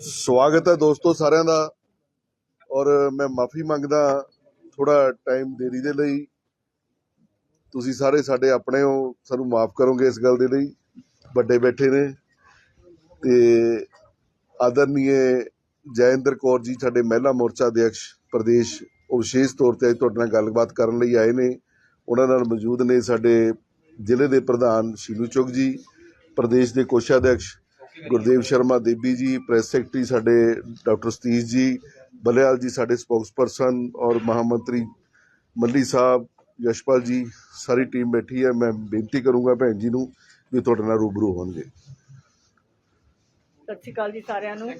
ਸਵਾਗਤ ਹੈ ਦੋਸਤੋ ਸਾਰਿਆਂ ਦਾ। ਔਰ ਮੈਂ ਮਾਫੀ ਮੰਗਦਾ ਥੋੜਾ ਟਾਈਮ ਦੇਰੀ ਦੇ ਲਈ। ਤੁਸੀਂ ਸਾਰੇ ਸਾਡੇ ਆਪਣੇ ਹੋ, ਸਾਨੂੰ ਮਾਫ ਕਰੋਗੇ ਇਸ ਗੱਲ ਦੇ ਲਈ। ਵੱਡੇ ਬੈਠੇ ਨੇ। ਤੇ ਆਦਰਨੀਏ ਜੈਇੰਦਰ ਕੌਰ ਜੀ ਸਾਡੇ ਮਹਿਲਾ ਮੋਰਚਾ ਅਧਿਕਸ਼ ਪ੍ਰਦੇਸ਼, ਉਹ ਵਿਸ਼ੇਸ਼ ਤੌਰ ਤੇ ਅੱਜ ਤੁਹਾਡੇ ਨਾਲ ਗੱਲਬਾਤ ਕਰਨ ਲਈ ਆਏ ਨੇ। ਉਹਨਾਂ ਨਾਲ ਮੌਜੂਦ ਨੇ ਸਾਡੇ ਜ਼ਿਲ੍ਹੇ ਦੇ ਪ੍ਰਧਾਨ ਸ਼ੀਨੂ ਚੁਗ ਜੀ, ਪ੍ਰਦੇਸ਼ ਦੇ ਕੋਸ਼ਾਧਿਕਸ਼ ਗੁਰਦੇਵ ਸ਼ਰਮਾ ਦੇਬੀ ਜੀ, ਪ੍ਰੈਸ ਸੈਕਟਰੀ ਸਾਡੇ ਡਾਕਟਰ ਸਤੀਸ਼ ਜੀ, ਬਲਿਆਲ ਜੀ ਸਾਡੇ ਸਪੋਕਸਪਰਸਨ ਔਰ ਮਹਾਮੰਤਰੀ ਮੱਲੀ ਸਾਹਿਬ, ਯਸ਼ਪਾਲ ਜੀ, ਸਾਰੀ ਟੀਮ ਬੈਠੀ ਹੈ। ਮੈਂ ਬੇਨਤੀ ਕਰੂੰਗਾ ਭੈਣ ਜੀ ਨੂੰ ਵੀ ਤੁਹਾਡੇ ਨਾਲ ਰੂਬਰੂ ਹੋਣਗੇ। ਸਤਿ ਸ਼੍ਰੀ ਅਕਾਲ ਜੀ ਸਾਰਿਆਂ ਨੂੰ।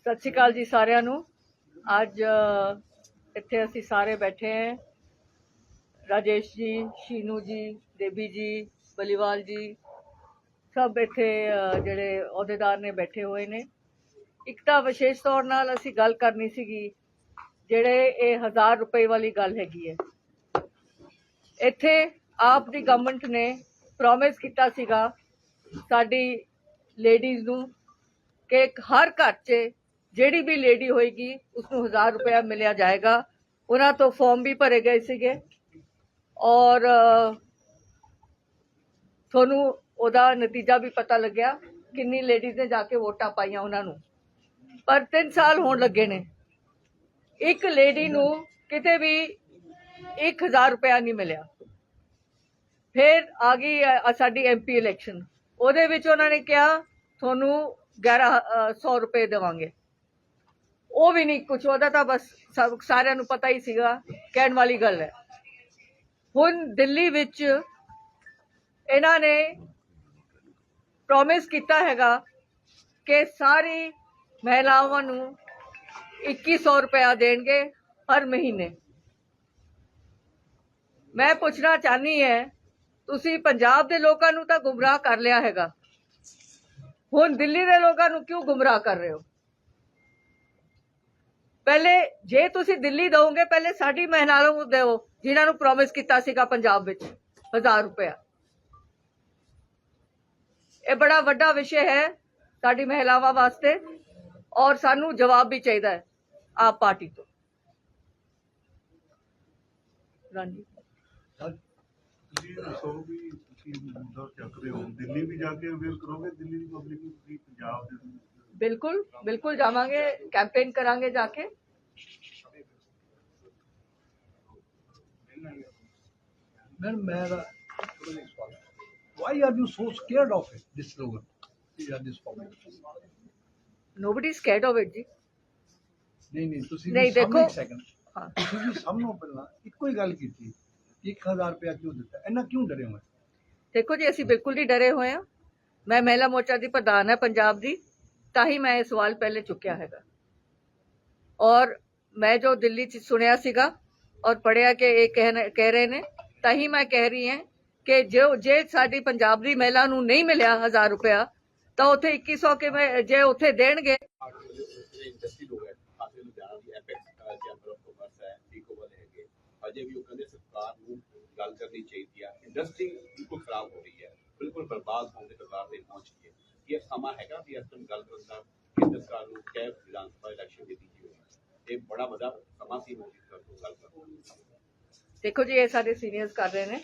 ਸਤਿ ਸ਼੍ਰੀ ਅਕਾਲ ਜੀ ਸਾਰਿਆਂ ਨੂੰ। ਅੱਜ ਇੱਥੇ ਅਸੀਂ ਸਾਰੇ ਬੈਠੇ ਹਾਂ। ਰਾਜੇਸ਼ ਜੀ, ਸ਼ੀਨੂ ਜੀ, ਦੇਬੀ ਜੀ, ਬਲੀਵਾਲ ਜੀ, ਸਭ ਇੱਥੇ ਜਿਹੜੇ ਅਹੁਦੇਦਾਰ ਨੇ ਬੈਠੇ ਹੋਏ ਨੇ। ਇੱਕ ਤਾਂ ਵਿਸ਼ੇਸ਼ ਤੌਰ ਨਾਲ ਅਸੀਂ ਗੱਲ ਕਰਨੀ ਸੀਗੀ, ਜਿਹੜੇ ਇਹ 1000 ਰੁਪਏ ਵਾਲੀ ਗੱਲ ਹੈਗੀ ਹੈ। ਇੱਥੇ ਆਪ ਦੀ ਗਵਰਨਮੈਂਟ ਨੇ ਪ੍ਰੋਮਿਸ ਕੀਤਾ ਸੀਗਾ ਸਾਡੀ ਲੇਡੀਜ਼ ਨੂੰ ਕਿ ਹਰ ਘਰ 'ਚ ਜਿਹੜੀ ਵੀ ਲੇਡੀ ਹੋਏਗੀ ਉਸ ਨੂੰ 1000 ਰੁਪਇਆ ਮਿਲਿਆ ਜਾਏਗਾ। ਉਹਨਾਂ ਤੋਂ ਫਾਰਮ ਵੀ ਭਰੇ ਗਏ ਸੀਗੇ। ਔਰ ਤੁਹਾਨੂੰ ਉਹਦਾ ਨਤੀਜਾ ਵੀ ਪਤਾ ਲੱਗਿਆ ਕਿੰਨੀ ਲੇਡੀਜ਼ ਨੇ ਜਾ ਕੇ ਵੋਟਾਂ ਪਾਈਆਂ ਉਹਨਾਂ ਨੂੰ। ਪਰ 3 ਸਾਲ ਹੋਣ ਲੱਗੇ ਨੇ। ਇੱਕ ਲੇਡੀ ਨੂੰ ਕਿਤੇ ਵੀ 1000 ਰੁਪਇਆ ਨਹੀਂ ਮਿਲਿਆ। ਫਿਰ ਆ ਗਈ ਅ, ਸਾਡੀ ਐਮਪੀ ਇਲੈਕਸ਼ਨ ਉਹਦੇ ਵਿੱਚ ਉਹਨਾਂ ਨੇ ਕਿਹਾ ਤੁਹਾਨੂੰ 1100 ਰੁਪਏ ਦੇਵਾਂਗੇ। ਉਹ ਵੀ ਨਹੀਂ ਕੁਝ ਉਹਦਾ ਤਾਂ ਬਸ ਸਭ ਸਾਰਿਆਂ ਨੂੰ ਪਤਾ ਹੀ ਸੀਗਾ। ਕਹਿਣ ਵਾਲੀ ਗੱਲ ਹੈ। ਹੁਣ ਦਿੱਲੀ ਵਿੱਚ ਇਹਨਾਂ ਨੇ ਪ੍ਰੋਮਿਸ ਕੀਤਾ ਹੈਗਾ ਕਿ ਸਾਰੀ ਮਹਿਲਾਵਾਂ ਨੂੰ 2100 ਰੁਪਇਆ ਦੇਣਗੇ ਹਰ ਮਹੀਨੇ। ਮੈਂ ਪੁੱਛਣਾ ਚਾਹਨੀ ਹੈ, ਤੁਸੀਂ ਪੰਜਾਬ ਦੇ ਲੋਕਾਂ ਨੂੰ ਤਾਂ ਗੁੰਮਰਾਹ ਕਰ ਲਿਆ ਹੈਗਾ। ਹੁਣ ਦਿੱਲੀ ਦੇ ਲੋਕਾਂ ਨੂੰ ਕਿਉਂ ਗੁੰਮਰਾਹ ਕਰ ਰਹੇ ਹੋ? ਪਹਿਲੇ ਜੇ ਤੁਸੀਂ ਦਿੱਲੀ ਦਓਗੇ ਪਹਿਲੇ ਸਾਡੀ ਮਹਿਲਾਵਾਂ ਨੂੰ ਦਿਓ, ਜਿਨ੍ਹਾਂ ਨੂੰ ਪ੍ਰੋਮਿਸ ਕੀਤਾ ਸੀਗਾ ਪੰਜਾਬ ਵਿੱਚ 1000 ਰੁਪਇਆ। ਇਹ ਬੜਾ ਵੱਡਾ ਵਿਸ਼ੇ ਹੈ ਸਾਡੀ ਮਹਿਲਾਵਾਂ ਵਾਸਤੇ, ਔਰ ਸਾਨੂੰ ਜਵਾਬ ਵੀ ਚਾਹੀਦਾ ਹੈ, ਆਪ ਪਾਰਟੀ ਤੋਂ। ਰਾਂਜੀ ਤੁਸੀਂ ਦੱਸੋ ਵੀ ਤੁਸੀਂ ਮੁੱਦਾ ਚੱਕਦੇ ਹੋ, ਦਿੱਲੀ ਵੀ ਜਾ ਕੇ ਅਵੇਅਰ ਕਰੋਗੇ, ਦਿੱਲੀ ਦੀ ਪਬਲਿਕ ਨੂੰ ਤੁਸੀਂ ਪੰਜਾਬ ਦੇ ਬਿਲਕੁਲ ਬਿਲकुल ਜਾਵਾਂਗੇ ਕੈਂਪੇਨ ਕਰਾਂਗੇ ਜਾ ਕੇ। Are you so scared of it, this slogan? Yeah, this problem. Nobody scared of it ਜੀ ਨਹੀਂ ਨਹੀਂ ਤੁਸੀਂ ਨਹੀਂ, ਦੇਖੋ। ਹਾਂ। ਤੁਸੀਂ ਸਭ ਨੂੰ ਪਹਿਲਾਂ ਇੱਕੋ ਹੀ ਗੱਲ ਕੀਤੀ। 1000 ਰੁਪਇਆ ਕਿਉਂ ਦਿੱਤਾ? ਇਹਨਾਂ ਕਿਉਂ ਡਰੇ ਹੋਏ? ਦੇਖੋ ਜੀ ਅਸੀਂ ਬਿਲਕੁਲ ਨਹੀਂ ਡਰੇ ਹੋਏ ਹਾਂ। ਮੈਂ ਮਹਿਲਾ ਮੋਰਚਾ ਦੀ ਪ੍ਰਧਾਨ ਹੈ ਪੰਜਾਬ ਦੀ। ਤਾਂ ਹੀ ਮੈਂ ਇਹ ਸਵਾਲ ਪਹਿਲੇ ਚੁੱਕਿਆ ਹੈਗਾ। ਔਰ ਮੈਂ ਜੋ ਦਿੱਲੀ 'ਚ ਸੁਣਿਆ ਸੀਗਾ ਔਰ ਪੜਿਆ ਕਿ ਇਹ ਕਹਿ ਰਹੇ ਨੇ, ਤਾਂ ਹੀ ਮੈਂ ਕਹਿ ਰਹੀ ਹਾਂ ਕਿ ਜੋ ਜੇ ਸਾਡੀ ਪੰਜਾਬ ਦੀ ਮਹਿਲਾ ਨੂੰ ਨਹੀਂ ਮਿਲਿਆ 1000 ਰੁਪਇਆ, ਤਾਂ ਉੱਥੇ 2100 ਕਿਵੇਂ, ਜੇ ਉੱਥੇ ਦੇਣਗੇ? ਜਿਹੜੇ ਅਜੇ ਵੀ ਉਹ ਕਹਿੰਦੇ ਸਰਕਾਰ ਨੂੰ ਗੱਲ ਕਰਨੀ ਚਾਹੀਦੀ ਹੈ ਇੰਡਸਟਰੀ ਬਿਲਕੁਲ ਖਰਾਬ ਹੋ ਰਹੀ ਹੈ। ਬਿਲਕੁਲ ਬਰਬਾਦ ਹੋਣ ਦੇ ਕਗਾਰ ਤੇ ਪਹੁੰਚ ਗਈ ਹੈ। ਇਹ ਸਮਾਂ ਹੈਗਾ ਵੀ ਟਾਈਮ ਗੱਲ ਕਰਨ ਦਾ ਕੇਂਦਰ ਸਰਕਾਰ ਨੂੰ ਕੈਬ ਵਿਧਾਨ ਸਭਾ ਇਲੈਕਸ਼ਨ ਦੇ ਦਿੱਤੀ ਹੋਈ ਹੈ। ਇਹ ਬੜਾ ਵੱਡਾ ਸਮਾਂ ਸੀ ਮੋਦੀ ਸਰਕਾਰ ਤੋਂ ਗੱਲ ਕਰਨ ਦਾ। ਦੇਖੋ ਜੀ ਇਹ ਸਾਡੇ ਸੀਨੀਅਰਸ ਕਰ ਰਹੇ ਨੇ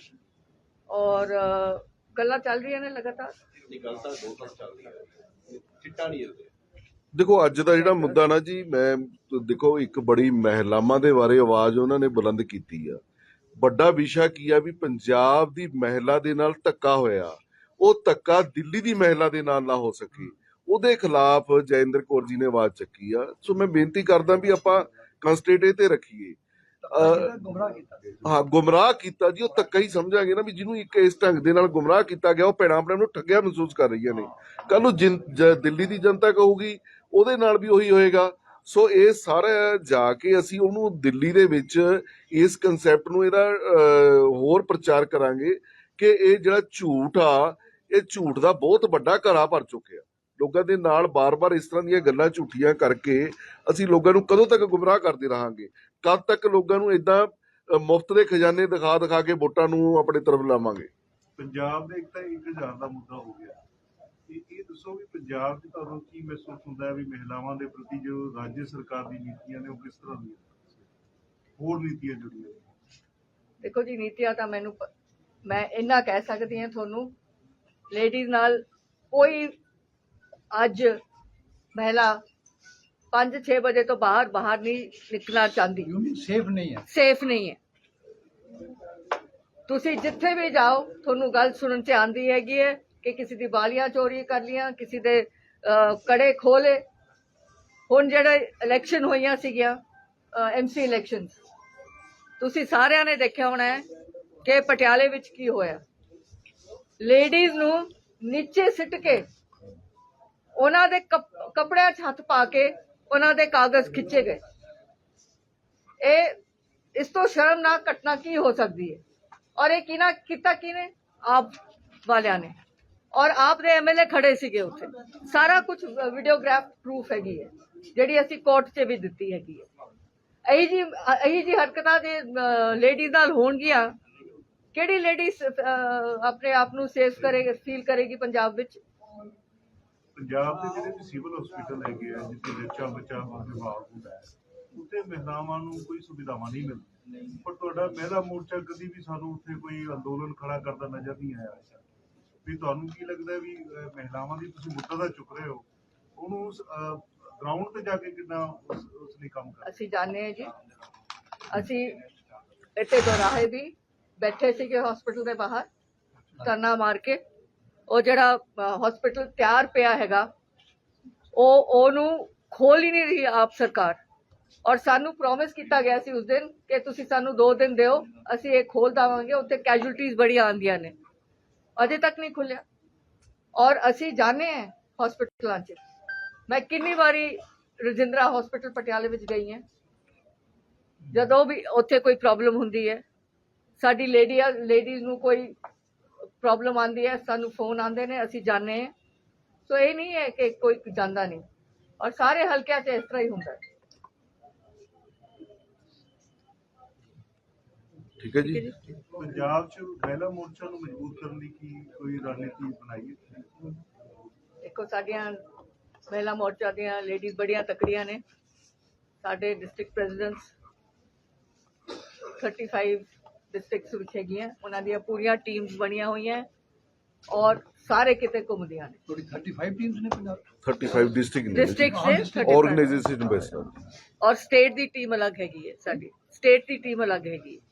ਔਰ ਗੱਲਾਂ ਚੱਲ ਰਹੀਆਂ ਨੇ ਲਗਾਤਾਰ। ਗੱਲ ਤਾਂ ਦੋ ਸਾਲ ਚੱਲ ਰਹੀ ਹੈ। ਚਿੱਟਾ ਨਹੀਂ ਇਹਦੇ। ਦੇਖੋ ਅੱਜ ਦਾ ਜਿਹੜਾ ਮੁੱਦਾ ਨਾ ਜੀ ਮੈਂ ਦੇਖੋ ਇੱਕ ਬੜੀ ਮਹਿਲਾਵਾਂ ਦੇ ਬਾਰੇ ਆਵਾਜ਼ ਉਹਨਾਂ ਨੇ ਬੁਲੰਦ ਕੀਤੀ ਆ। ਵੱਡਾ ਵਿਸ਼ਾ ਕੀ ਆ ਵੀ ਪੰਜਾਬ ਦੀ ਮਹਿਲਾ ਦੇ ਨਾਲ ਧੱਕਾ ਹੋਇਆ। ਉਹ ਧੱਕਾ ਦਿੱਲੀ ਦੀ ਮਹਿਲਾ ਦੇ ਨਾਲ ਨਾ ਹੋ ਸਕੇ। ਉਹਦੇ ਖਿਲਾਫ ਜੈਇੰਦਰ ਕੌਰ ਜੀ ਨੇ ਆਵਾਜ਼ ਚੱਕੀ ਆ। ਸੋ ਮੈਂ ਬੇਨਤੀ ਕਰਦਾ ਵੀ ਆਪਾਂ ਕੰਸਟੇਟੇ ਤੇ ਰੱਖੀਏ। ਤਾਂ ਗੁੰਮਰਾਹ ਕੀਤਾ। ਹਾਂ ਗੁੰਮਰਾਹ ਕੀਤਾ ਜੀ ਉਹ ਧੱਕਾ ਹੀ ਸਮਝਾਂਗੇ ਨਾ ਵੀ ਜਿਹਨੂੰ ਇੱਕ ਇਸ ਢੰਗ ਦੇ ਨਾਲ ਗੁੰਮਰਾਹ ਕੀਤਾ ਗਿਆ ਉਹ ਭੈਣਾਂ ਆਪਣੇ ਨੂੰ ਠੱਗਿਆ ਮਹਿਸੂਸ ਕਰ ਰਹੀਆਂ ਨੇ। ਕੱਲ ਨੂੰ ਦਿੱਲੀ ਦੀ ਜਨਤਾ ਕਹੂਗੀ ਉਹਦੇ ਨਾਲ ਵੀ ਉਹੀ ਹੋਏਗਾ। ਸੋ ਇਹ ਸਾਰਾ ਜਾ ਕੇ ਅਸੀਂ ਉਹਨੂੰ ਦਿੱਲੀ ਦੇ ਵਿੱਚ ਇਸ ਕਨਸੈਪਟ ਨੂੰ ਇਹਦਾ ਹੋਰ ਪ੍ਰਚਾਰ ਕਰਾਂਗੇ ਕਿ ਇਹ ਜਿਹੜਾ ਝੂਠ ਆ ਇਹ ਝੂਠ ਦਾ ਬਹੁਤ ਵੱਡਾ ਘਰਾ ਭਰ ਚੁੱਕਿਆ। ਲੋਕਾਂ ਦੇ ਨਾਲ ਬਾਰ-ਬਾਰ ਇਸ ਤਰ੍ਹਾਂ ਦੀਆਂ ਗੱਲਾਂ ਝੂਠੀਆਂ ਕਰਕੇ ਅਸੀਂ ਲੋਕਾਂ ਨੂੰ ਕਦੋਂ ਤੱਕ ਗੁੰਮਰਾਹ ਕਰਦੇ ਰਹਾਂਗੇ? ਕਦ ਤੱਕ ਲੋਕਾਂ ਨੂੰ ਇਦਾਂ ਮੁਫਤ ਦੇ ਖਜ਼ਾਨੇ ਦਿਖਾ ਦਿਖਾ ਕੇ ਵੋਟਾਂ ਨੂੰ ਆਪਣੇ ਤਰਫ ਲਾਵਾਂਗੇ? ਪੰਜਾਬ ਦੇ ਇੱਕ ਤਾਂ 1000 ਦਾ ਮੁੱਦਾ ਹੋ ਗਿਆ। ਇਹ ਇਹ ਦੱਸੋ ਵੀ ਪੰਜਾਬ 'ਚ ਤੁਹਾਨੂੰ ਕੀ ਮਹਿਸੂਸ ਹੁੰਦਾ ਹੈ ਵੀ ਮਹਿਲਾਵਾਂ ਦੇ ਪ੍ਰਤੀ ਜੋ ਰਾਜ ਸਰਕਾਰ ਦੀ ਨੀਤੀਆਂ ਨੇ ਉਹ ਕਿਸ ਤਰ੍ਹਾਂ ਦੀਆਂ ਹੋਰ ਨੀਤੀਆਂ ਜੁੜੀਆਂ ਨੇ। ਦੇਖੋ ਜੀ ਨੀਤੀਆਂ ਤਾਂ ਮੈਨੂੰ ਮੈਂ ਇੰਨਾ ਕਹਿ ਸਕਦੀ ਹਾਂ ਤੁਹਾਨੂੰ ਲੇਡੀਜ਼ ਨਾਲ ਕੋਈ ਅੱਜ ਮਹਿਲਾ 5-6 ਵਜੇ ਤੋਂ ਬਾਹਰ ਬਾਹਰ ਨਹੀਂ ਨਿਕਲਣਾ ਚਾਹੁੰਦੀ। ਸੇਫ ਨਹੀਂ ਹੈ। ਸੇਫ ਨਹੀਂ ਹੈ। ਤੁਸੀਂ ਜਿੱਥੇ ਵੀ ਜਾਓ ਤੁਹਾਨੂੰ ਗੱਲ ਸੁਣਨ ਤੇ ਆਂਦੀ ਹੈਗੀ ਹੈ ਕਿ ਕਿਸੇ ਦੀ ਬਾਲੀਆਂ ਚੋਰੀ ਕਰ ਲੀਆਂ ਕਿਸੇ ਦੇ ਕੜੇ ਖੋਲੇ ਹੁਣ ਜਿਹੜੇ ਇਲੈਕਸ਼ਨ ਹੋਈਆਂ ਸੀਗੀਆਂ ਐਮਸੀ ਇਲੈਕਸ਼ਨ ਤੁਸੀਂ ਸਾਰਿਆਂ ਨੇ ਦੇਖਿਆ ਹੋਣਾ ਹੈ ਕਿ ਪਟਿਆਲੇ ਵਿੱਚ ਕੀ ਹੋਇਆ। ਲੇਡੀਜ਼ ਨੂੰ ਨੀਚੇ ਸਿੱਟ ਕੇ ਉਹਨਾਂ ਦੇ ਕੱਪੜਿਆਂ 'ਚ ਹੱਥ ਪਾ ਕੇ ਉਹਨਾਂ ਦੇ ਕਾਗਜ਼ ਖਿੱਚੇ ਗਏ। ਇਹ, ਇਸ ਤੋਂ ਸ਼ਰਮਨਾਕ ਘਟਨਾ ਕੀ ਹੋ ਸਕਦੀ ਹੈ? ਔਰ ਇਹ ਕਿਨਾ ਕੀਤਾ ਕਿਨੇ ਆਪ ਵਾਲਿਆਂ ਨੇ। ਔਰ ਆਪ ਦੇ ਐਮਐਲਏ ਖੜੇ ਸੀਗੇ ਉੱਥੇ। ਸਾਰਾ ਕੁਝ ਵੀਡੀਓਗ੍ਰਾਫ ਪ੍ਰੂਫ ਹੈਗੀ ਹੈ। ਜਿਹੜੀ ਅਸੀਂ ਕੋਰਟ 'ਚ ਵੀ ਦਿੱਤੀ ਹੈਗੀ ਹੈ। ਇਹੀ ਜੀ ਇਹੀ ਜੀ ਹਰਕਤਾਂ ਦੇ ਲੇਡੀਜ਼ ਨਾਲ ਹੋਣਗੀਆਂ ਕਿਹੜੀ ਲੇਡੀ ਆਪਣੇ ਆਪ ਨੂੰ ਸੇਫ ਕਰੇਗੀ ਫੀਲ ਕਰੇਗੀ ਪੰਜਾਬ ਵਿੱਚ? ਪੰਜਾਬ ਦੇ ਜਿਹੜੇ ਵੀ ਸਿਵਲ ਹਸਪੀਟਲ ਹੈਗੇ ਆ ਜਿੱਥੇ ਬੱਚਾ ਬੱਚਾ ਵਿਭਾਗ ਹੁੰਦਾ ਹੈ ਉੱਥੇ ਮਹਿਲਾਵਾਂ ਨੂੰ ਕੋਈ ਸੁਵਿਧਾਵਾਂ ਨਹੀਂ ਮਿਲਦੀਆਂ। ਪਰ ਤੁਹਾਡਾ ਮਹਿਲਾ ਮੋਰਚਾ ਕਦੀ ਵੀ ਸਾਨੂੰ ਉੱਥੇ ਕੋਈ ਅੰਦੋਲਨ ਖੜਾ ਕਰਦਾ ਨਜ਼ਰ ਨਹੀਂ ਆਇਆ। ਵੀ ਤੁਹਾਨੂੰ ਕੀ ਲੱਗਦਾ ਵੀ ਮਹਿਲਾਵਾਂ ਦੀ ਤੁਸੀਂ ਮੁੱਦਾ ਦਾ ਚੁੱਕ ਰਹੇ ਹੋ? ਉਹਨੂੰ ਗਰਾਊਂਡ ਤੇ ਜਾ ਕੇ ਕਿੰਨਾ ਉਸ ਉਸ ਲਈ ਕੰਮ ਕਰ ਅਸੀਂ ਜਾਣਦੇ ਹਾਂ ਜੀ। ਅਸੀਂ ਇੱਥੇ ਦੋਰਾਹੇ ਵੀ ਬੈਠੇ ਸੀਗੇ ਹਸਪੀਟਲ ਦੇ ਬਾਹਰ ਧਰਨਾ ਮਾਰ ਕੇ। ਉਹ ਜਿਹੜਾ ਹਸਪੀਟਲ ਤਿਆਰ ਪਿਆ ਹੈਗਾ, ਉਹ, ਉਹਨੂੰ ਖੋਲ ਹੀ ਨਹੀਂ ਰਹੀ ਆਪ ਸਰਕਾਰ। ਔਰ ਸਾਨੂੰ ਪ੍ਰੋਮਿਸ ਕੀਤਾ ਗਿਆ ਸੀ ਉਸ ਦਿਨ ਕਿ ਤੁਸੀਂ ਸਾਨੂੰ 2 ਦਿਨ ਦਿਓ, ਅਸੀਂ ਇਹ ਖੋਲ ਦਵਾਂਗੇ, ਉੱਥੇ ਕੈਜੂਅਲਟੀਜ਼ ਬੜੀਆਂ ਆਉਂਦੀਆਂ ਨੇ। ਅਜੇ ਤੱਕ ਨਹੀਂ ਖੁੱਲਿਆ ਔਰ ਅਸੀਂ ਜਾਣੇ ਹਾਂ ਹਸਪੀਟਲਾਂ 'ਚ। ਮੈਂ ਕਿੰਨੀ ਵਾਰੀ ਰਜਿੰਦਰਾ ਹਸਪੀਟਲ ਪਟਿਆਲੇ ਵਿੱਚ ਗਈ ਹਾਂ। ਜਦੋਂ ਵੀ ਉੱਥੇ ਕੋਈ ਪ੍ਰੋਬਲਮ ਹੁੰਦੀ ਹੈ ਸਾਡੀ ਲੇਡੀਆਂ ਲੇਡੀਜ਼ ਨੂੰ ਕੋਈ ਪ੍ਰੋਬਲਮ ਆਉਂਦੀ ਹੈ ਸਾਨੂੰ ਫੋਨ ਆਉਂਦੇ ਨੇ ਅਸੀਂ ਜਾਣਦੇ ਹਾਂ। ਸੋ ਇਹ ਨਹੀਂ ਹੈ ਕਿ ਕੋਈ ਜਾਂਦਾ ਨਹੀਂ। ਔਰ ਸਾਰੇ ਹਲਕਿਆਂ 'ਚ ਇਸ ਤਰ੍ਹਾਂ ਹੀ ਹੁੰਦਾ ਹੈ। ਠੀਕ ਹੈ ਜੀ। ਪੰਜਾਬ 'ਚ ਮਹਿਲਾ ਮੋਰਚਾ ਨੂੰ ਮਜ਼ਬੂਤ ਕਰਨ ਲਈ ਕੀ ਕੋਈ ਰਣਨੀਤੀ ਬਣਾਈ ਹੈ? ਦੇਖੋ ਸਾਡੀਆਂ ਮਹਿਲਾ ਮੋਰਚਾ ਦੀਆਂ ਲੇਡੀਜ਼ ਬੜੀਆਂ ਤਕੜੀਆਂ ਨੇ। ਸਾਡੇ ਡਿਸਟ੍ਰਿਕਟ ਪ੍ਰੈਜ਼ੀਡੈਂਟਸ 35 ਡਿਸਟ੍ਰਿਕਟਸ ਵਿੱਚ ਹੈਗੀਆਂ ਉਹਨਾਂ ਦੀਆਂ ਪੂਰੀਆਂ ਟੀਮਸ ਬਣੀਆਂ ਹੋਈਆਂ ਔਰ ਸਾਰੇ ਕਿਤੇ ਘੁੰਮਦੀਆਂ ਨੇ ਤੁਹਾਡੀ 35 ਟੀਮਸ ਨੇ ਪੰਜਾਬ 35 ਡਿਸਟ੍ਰਿਕਟ ਨੇ। ਡਿਸਟ੍ਰਿਕਟਸ ਨੇ ਆਰਗੇਨਾਈਜੇਸ਼ਨ ਬੇਸ ਔਰ ਸਟੇਟ ਦੀ ਟੀਮ ਅਲੱਗ ਹੈਗੀ ਹੈ ਸਾਡੀ। ਸਟੇਟ ਦੀ ਟੀਮ ਅਲੱਗ ਹੈਗੀ ਹੈ।